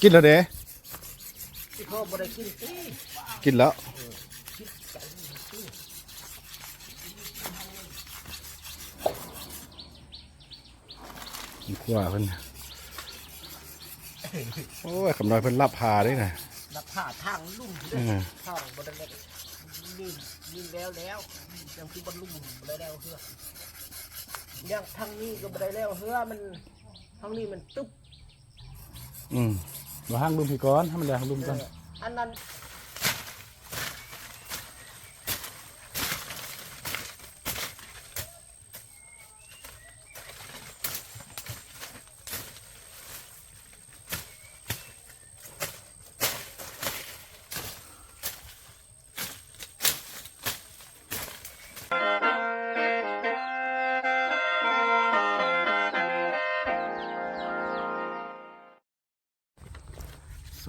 กินแล้วเด้ที่พ่อบ่ได้กินติกินแล้ว ขวาเพิ่นโอ้ยคำน้อยเพิ่นรับพาได้น่ะนับผ่าทางลุ่มเออทางบ่ได้เล็กนี่นี่แล้วแล้วยังคือบรรลุบ่ได้แล้วเฮือยังทางนี้ก็บ่ได้แล้วเฮือมันทางนี้มันตึ๊บ อืมมาห้างลุมพี่ก่อนให้มันแลห้างลุมก่อนเอออันนั้น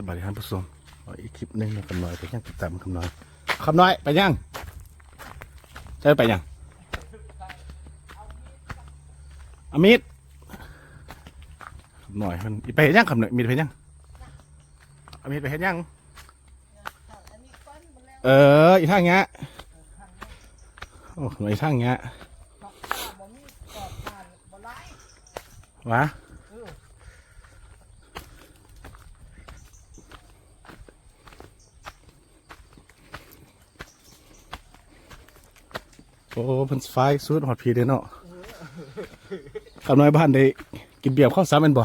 บายดีท่านผู้ชมเอาอีกคลิปหนึงนะคำน้อยไปยังติดตามคำน้อยคำน้อยไปยังใช่ไปยังอามิดคำน้อยมันอีไปเฮ็ดยังคำน้อยมีไปเฮ็ดยังอามิดไปเฮ็ดยังเอออีทางเงี้ยโอ้คำน้อยอีทางเงี้ยบ่มีกอบผ่านบ่หลายวะ เออ โอ้เพิ่นไฟสุดฮอดพีเด้อเนาะคำน้อยบ้านได้กินเบียร์ข้าวสามแม่นบ่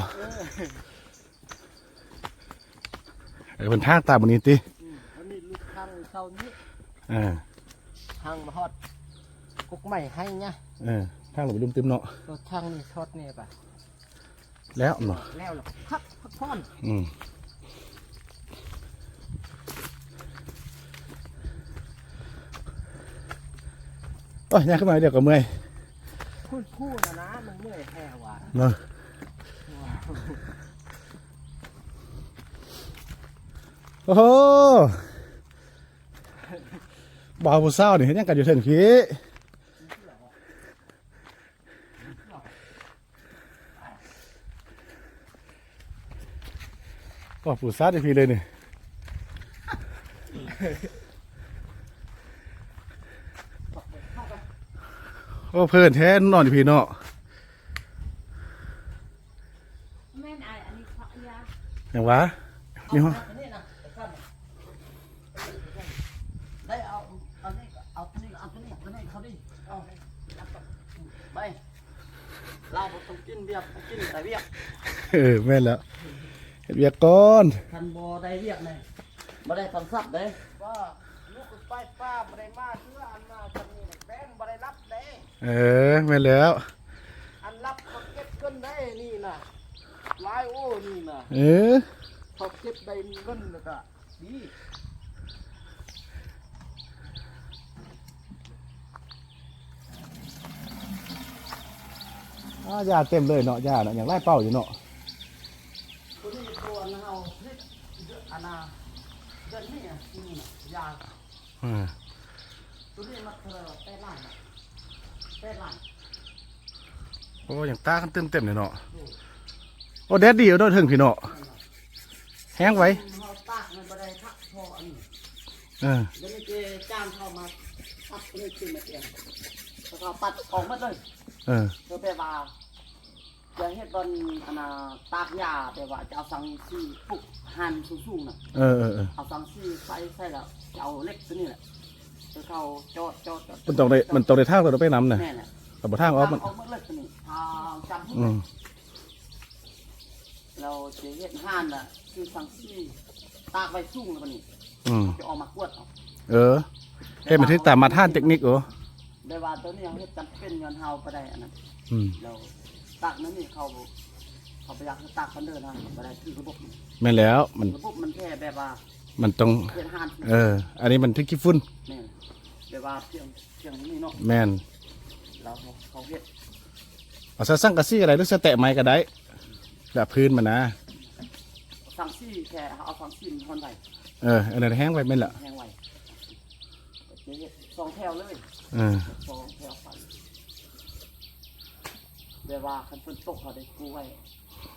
เออเพิ่นทางตามบนนี้ติอืมอันนี้ลูกทางเช้านี้เออทางมาฮอดกุกใหม่ให้เนี่ยเออทางหลบลุมเต็มเนาะรถทางนี่ช็อตนี่ป่ะแล้วเนาะแล้วล่ะพักพักผ่อนอืม โอ้ยยากขึ้นมาเดี๋ยวก็เมื่อยพูดพูดนะนะมันเมื่อยแท้ว่ะเนาะโอ้โหบ่าวผู้สาวนี่เห็นยังกันอยู่เถินพี่ก็ผู้สาวที่พี่เลยนี่ โอ้เพิ่นแท้นอนที่พี่เนาะแม่นอายอันนี้เพราะยาอย่างวะมีห้องอันนี้นะไอ้ขั้นน่ะได้เอาเอานี่เอาตัวนี้เอาตัวนี้เอาตัวนี้เขาดิเอาเอาไปเราบ่ต้องกินเบียร์ไปกินแต่เบียร์เออแม่นแล้วเฮ็ดเวียกก่อนคันบ่ได้เบียร์เลยบ่ได้ตอนซับเด้ว่าลูกไปป้าบ่ได้มาเพื่ออันมาคนนี้แบงบ่ได้รับ เด้เออแม่นแล้ว อันรับเขาเก็บเงินได้นี่น่ะหลายโอ้นี่น่ะเออเขาเก็บได้เงินแล้วก็ดีอ้ายาเต็มเลยเนาะยาเนาะอย่างไล่เป้าอยู่เนาะตัวนี้ตัวนะเฮาพริกเดือนอันน่ะเดือนนี้อะนี่น่ะยาเออตัวนี้มาเท่าไหร่แปดล้านน่ะแปดล้าน โอ้อย่างตากันเต็มเต็มเลยเนาะโอ้แดดดีเอาเด้วยถึงพี่เนาะแห้งไว้เฮาตากมันบ่ได้ทักพออันนี้เออเดี๋ยวนี้เจจ้างเข้ามาตัดตัวนี้ขึ้นมาเองแล้วก็ปัดออกหมดเลยเออเพื่อไปว่าจะเฮ็ดบอนอันน่ะตากยาแต่ว่าจะเอาสังสีปุกหั่นสูงๆน่ะเออเออเออเอาสังสีใส่ใส่แล้วจะเอาเหล็กตัวนี้แหละ จะเข้าจอดจอดจอดมันต้องได้มันต้องได้ทางเราไปน้ำน่ะแน่แหละแต่บ่ทางออกมันเอาหมดเลยตัวนี้ทางจำอืมเราจะเฮ็ดห่านน่ะคือสังสีตากไว้สูงแล้วบัดนี้อืมจะเออกมากวดเอาเออเฮ็ดมันถึงตามมาท่านเทคนิคโอ้ได้ว่าตัวนี้เฮ็ดจำเป็นเงินเฮาไปได้อันนั้นอืมแล้วตากนั้นนี่เขาเขาไปอยากให้ตากกันเดินนะบ่ได้คือระบบนี่แม่นแล้วมันระบบมันแค่แบบว่ามันต้อง เฮ็ดห่านเออ อันนี้มันถึงขี้ฝุ่น แม่น แบบว่าเพียงเพียงนี้เนาะแม่นแล้วเขาเขาเฮ็ดเอาซะสั่งกะซี่อะไรหรือสะแตะไม้ก็ได้แบบพื้นมันนะ สังซี่แค่เอาสังซี่มันฮอนไว้เอออันนั้นแห้งไว้แม่นละแห้งไว้จะเฮ็ดสองแถวเลยเออสองแถวไปแบบว่าคันฝนตกเขาได้กู้ไว้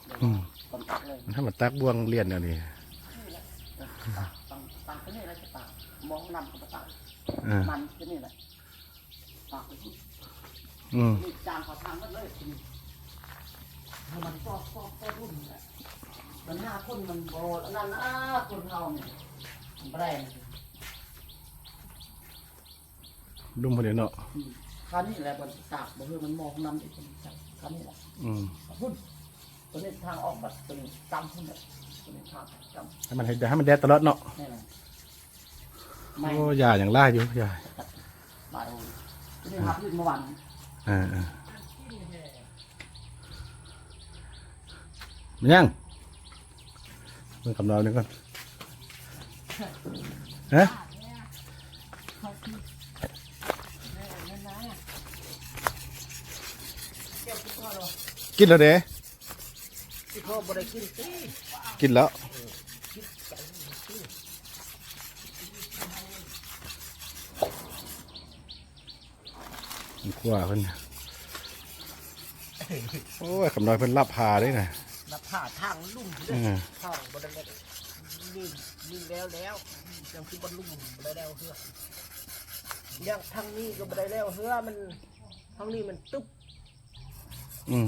แบบอืว่ามตต้นตักเลยถ้ามันตักบ่วงเลียนเดี๋ยวนี้ ตักตังตังที่นี่แล้วจะตักมองนำกับตัก อ่ามันที่นี่แหละตักไปที่อืมนี่จางขอทางมันเลยที่นี่ให้มันฟอกฟอกฟอกรุ่นแหละมันห้าคนมันโบดอันนั้นอ้าคนเราเนี่ยมันแรงดุมพอดีเนาะอืมคราวนี้แหละมันตากบ่คือมันมองนำอีกคนจับคราวนี้แหละอืมพุ่นตัวนี้ทางออกแบบตัวนี้จำพุ่นแบบตัวนี้ทางจให้มันให้ให้มันแดดตลอดเนาะำนี่แหละไม่ โอ้ยาอย่างล่าอยู่ยาบายโอ้ยตัวนี้หับยืนเมื่อวานอ่าอ่ามันยังมันกำลังนึงก่อนฮะกินแล้วเด้ที่พ่อบริกินสิกินแล้ว มันกลัวเพิ่นโอ้ยคำน้อยเพิ่นรับพาได้น่ะนับผ่าทางลุ่มเลอืยมทางบริเวณนี่นี่แล้วแล้วยังคือบรรลุมบได้แล้วเฮือยังทางนี้ก็บได้แล้วเฮือมันทางนี้มันตึ๊บอืม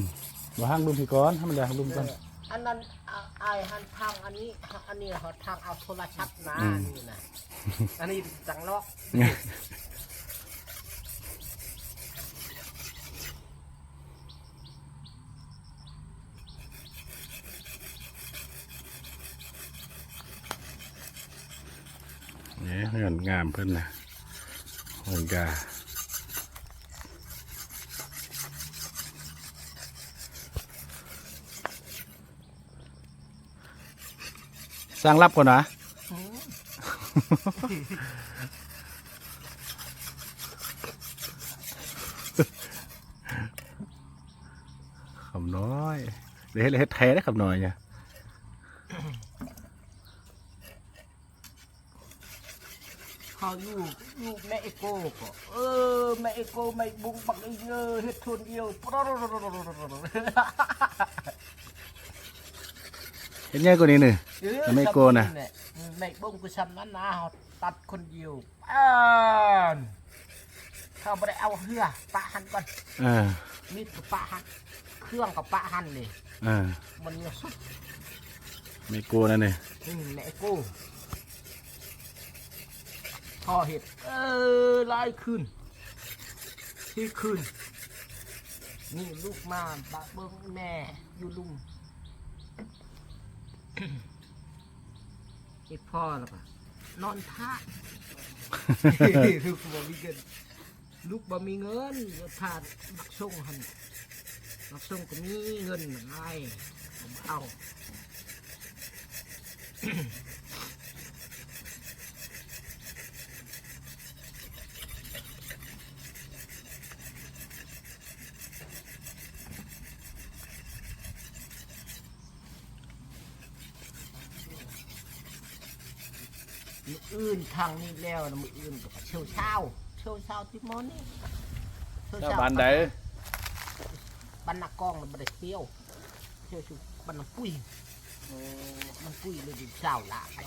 มาห้างลุมพี่ก้อนให้มันแดงลุมก่อนเอออันนั้นอ่าอายหันทางอันนี้อันนี้เขาทางเอาโทรศัพท์นะอืมนี่นะอันนี้จังลอก เนี่ยเงามเพิ่นนะเงินกาสร้างรับก่อนนะคำน้อยเดี๋ยวเฮ็ดเฮ็ดแท้ได้คำน้อยเนี่ย เขา อยู่อยู่แม่เอโก้ก็เออแม่เอโก้ไม่บุงบักอีเงอเฮ็ดทุนเดียวเฮ็ดง่ายกว่านี้หนึ่งแล้วแม่โก้น่ะแม่บุงกูชำนั้นนะเขาตัดคนเดียวอ่านเขาไม่ได้เอาเหือปะหันก่อนอ่ามีดกับปะหันเครื่องกับปะหันเลยอ่ามันเนี่ยสุดไม่กลัวนั่นนี่อืมแม่กู พอเห็ด เออไล่ขึ้น ที่ขึ้น นี่ลูกมาบะเบิ้งแม่อยู่ลุงอีกพ่อแล้วก็นอนท่าลูกบ่มีเงินลูกบ่มีเงินเดี๋ยวทานบักส่งหันบักส่งก็มีเงินไงผมเอา ออื่นทางนี้แล้วนะมืออื่นกับเชี่ยวเช้าเชี่ยวเช้าที่มอนี่เชี่ยวเช้าบ้านใดบ้านนากองมันบ่ได้เปรี้ยวเชี่ยวชูบ้านน้ำปุ้ยมันปุ้ยเลยดิเช้าละไป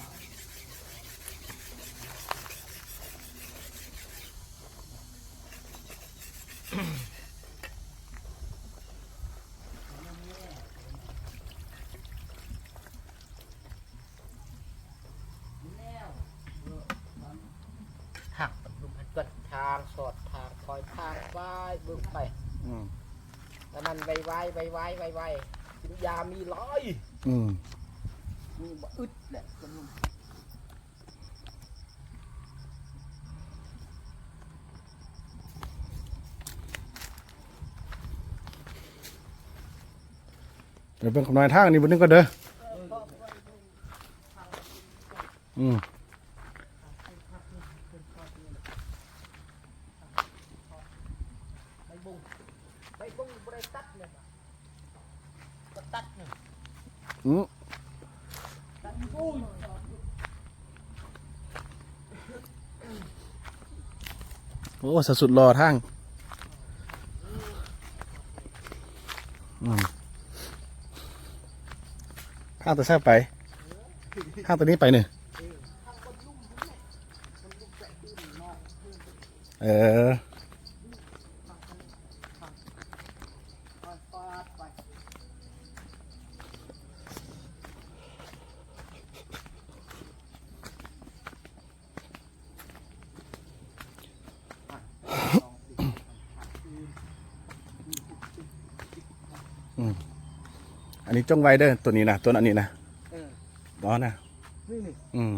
หักมันลุมให้เกิดทางสอดทางคอยทางไว้เบิ่งไปอืมแล้วมันไวไวไวไวไวไวกินยามีร้อยอืมมีบ่อึดแหละคนลุมเดี๋ยวเป็นคำน้อยทางนี่บนนึงก็เด้ออืมไม่บุ้งไม่บุ้งบ่ได้ตัดเลยว่ะก็ตัดนี่ อืมโอ้สสุดรอทางข้างตัวแซ่บไปข้างตัวนี้ไปหนึ่งเออ ฟาดไป อั นนี้จงไว้เด้อตัวนี้นะตัวอันนี้นะเออบอนะนี่นี่อืม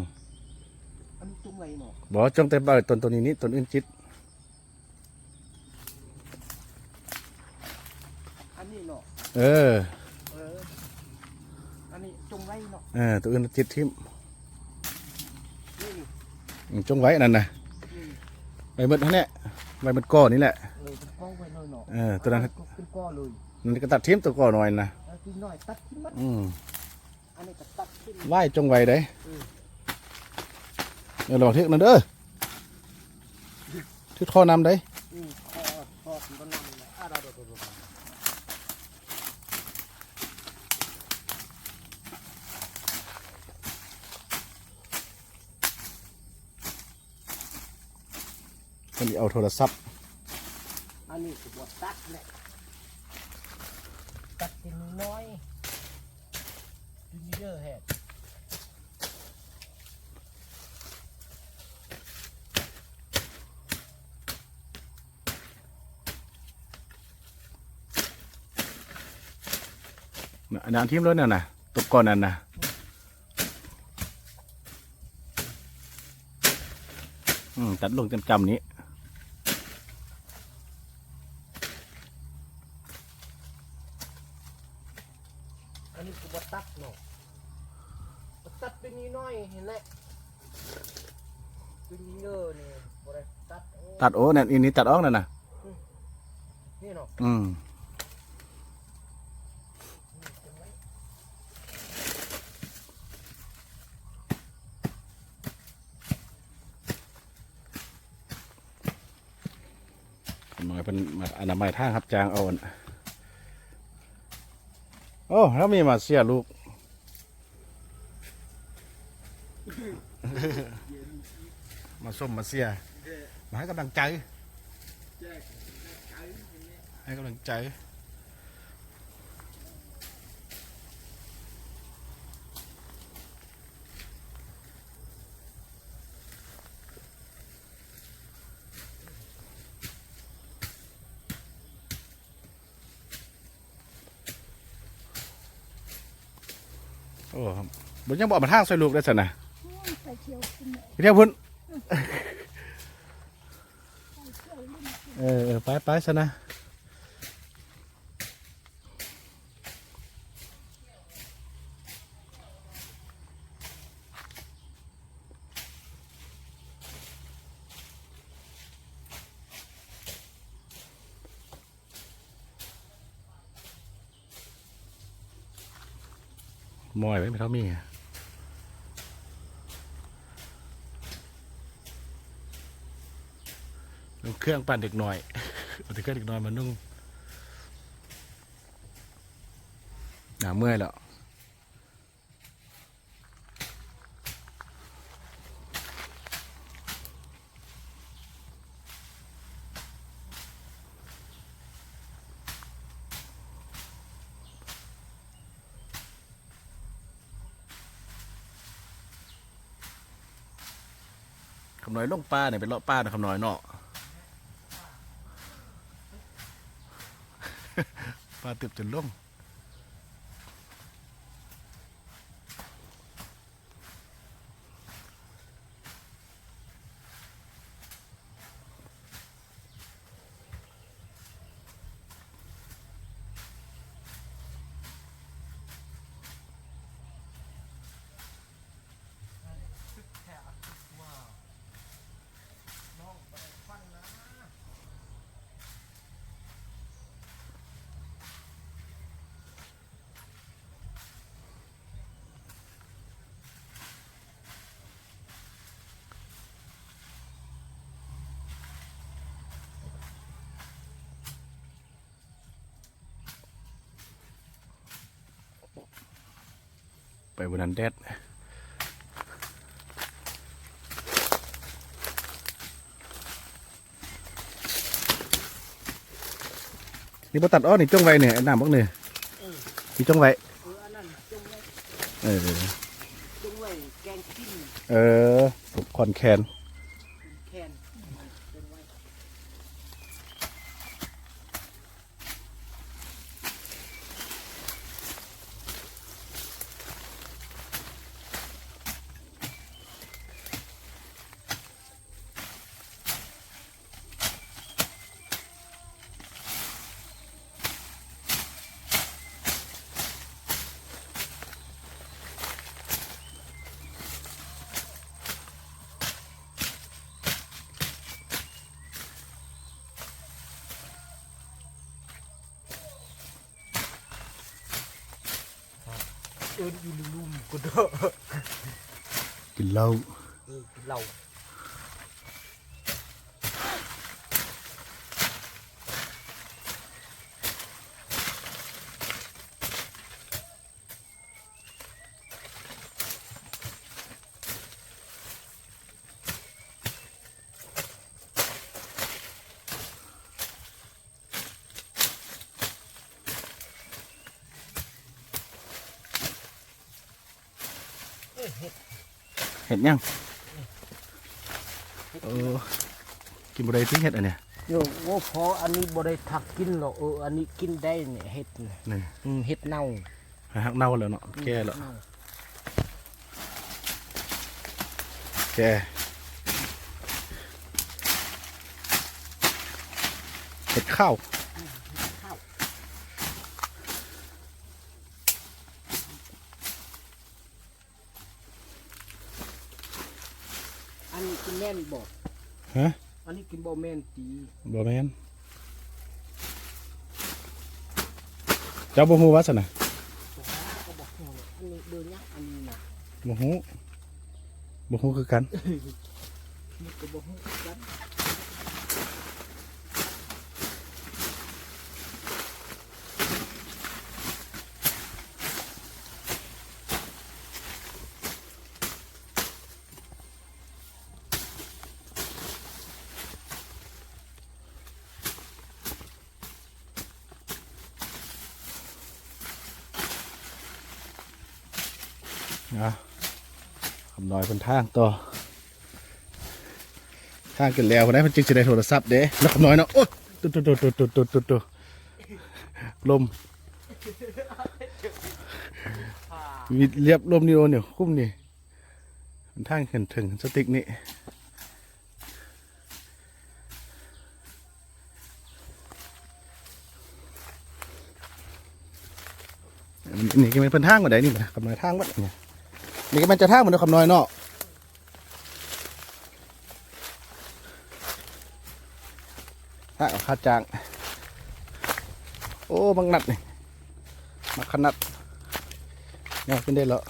อันนี้จุงไรเนาะบอจงแต่เบาต้นตัวนี้นี่ต้นอื่นจิตอันนี้เนาะเออเอออันนี้จุงไรเนาะเออตัวอื่นจิตทิมนี่นี่อืมจงไว้นั่นนะนี่ใบหมดเท่านี้ใบหมดก้อนนี่แหละเออเป็นก้อนไว้หน่อยเนาะเออตัวนั้น เป็นก้อนเลย มันก็ตัดทิมตัวก้อนหน่อยนะ เอาทีน้อยตัดทิ้งมัดอืมอันนี้ก็ตัดทิ้ง ไหว้จงไว้ได้อืม เดี๋ยวรอเทกนั่นเด้อที่ท่อนำได้อืมคอคอมันก็นำเลยอะเราเราเราเรามันเอาโทรศัพท์อันนี้คือบทตัดแหละ ตัดเป็นน้อยดูนี่เด้อแฮะน่ะอันนั้นทิมรถน่ะนะตัวก้อนนั่นนะตัดลงจำๆนี้ อันนี้คือบทตัดเนาะบทตัดเป็นน้อยเห็นไหมดูนี่เด้อนี่บท ตัดโอ้ตัดโอ้นั่นอีนี้ตัดออกนั่นนะนี่เนาะอืมหน่อยเป็นมาอนามัยทางครับจางเอาอันโอ้แล้วมีมาเสียลูก มาส้มมาเสีย มาให้กำลังใจ ให้กำลังใจ โอ้ครับบนยังบอกมาทางใส่ลูกได้สินะไปเที่ยวกินเนี่ยพี่เทียบพุ่น เออไปไปซะนะมอยไว้ไม่เท่ามี อะเอาเครื่องปั่นเด็กหน่อยเอาแต่เครื่องเด็กน้อยมานุ่งหนาเมื่อยแล้วคำน้อยลงป้าเนี่ยเป็นเลาะป้านะคำน้อยเนาะ ปลาตึบจนล่ม บนนั้นแดดนี่พอตัดอ้อนี่จ้องไว้เนี่ยไอ้น้ำพวกเนี่ยนี่จ้องไว้เอออันนั้นจงไว้เออจงไว้แกงกินเออคอนแคน เอินอยู่ลุ่มๆก็เด้อกินเหล้า เออเรา ห็ดยังเออกินบะไรที่เห็ดอันเนี้ยโยโอ้พออันนี้บ่ได้ทักกินหรอกเอออันนี้กินได้เนี่ยเห็ดน่ะนี่อืมเห็ดเน่าหักเน่าแล้วเนาะแก่แล้วเน่าแก่เห็ดข้าว ข้าวอันนี้กินแม่นบอก ฮะอันนี้กินบ่แม่นตีบ่แม่นเจ้าบ่ฮู้ว่าซั่นน่ะก็บอกว่าอันนี้เบอร์ยักษ์อันนี้นะบ่ฮู้บ่ฮู้คือกัน นี่ก็บอกให้กัน นะคำน้อยเพิ่นทางต่อทางกันแล้วเพิ่นได้เพิ่นจึงสิได้โทรศัพท์เด้แล้วคำน้อยเนาะโอ๊ยตุ๊ดตุ๊ดตุ๊ดตุ๊ดตุ๊ดตุ๊ดตุ๊ดลมมีเรียบลมนี่โดนเนี่ยคุ้มนี่มันทางขึ้นถึงสติ๊กนี่นี่ก็เป็นเพิ่นทางกว่าใดนี่นะคำน้อยทางวัดเนี่ย นี่ก็มันจะท่าเหมือนคำน้อยเนาะทางเอาจาง โอ้บางนัดนี่มาขนัดเนี่ยขึ้นได้แล้ว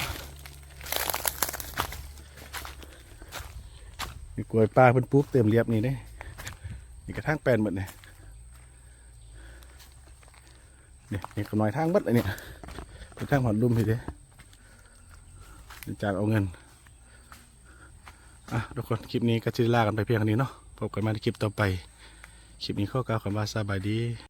มีกล้วยปลาเพิ่นปุ๊บเต็มเรียบนี่เด้นี่กระทั่งแปลนหมดเนี่ยนี่นี่ก็น้อยทางบัดเลยเนี่ยไปทางหอดลุ่มทีเด้เดี๋ยว จานเอาเงินอะทุกคนคลิปนี้ก็จะลากันไปเพียงเท่านี้เนาะพบกันใหม่ในคลิปต่อไป คลิปนี้ข้อกล่าวคำว่าสบายดี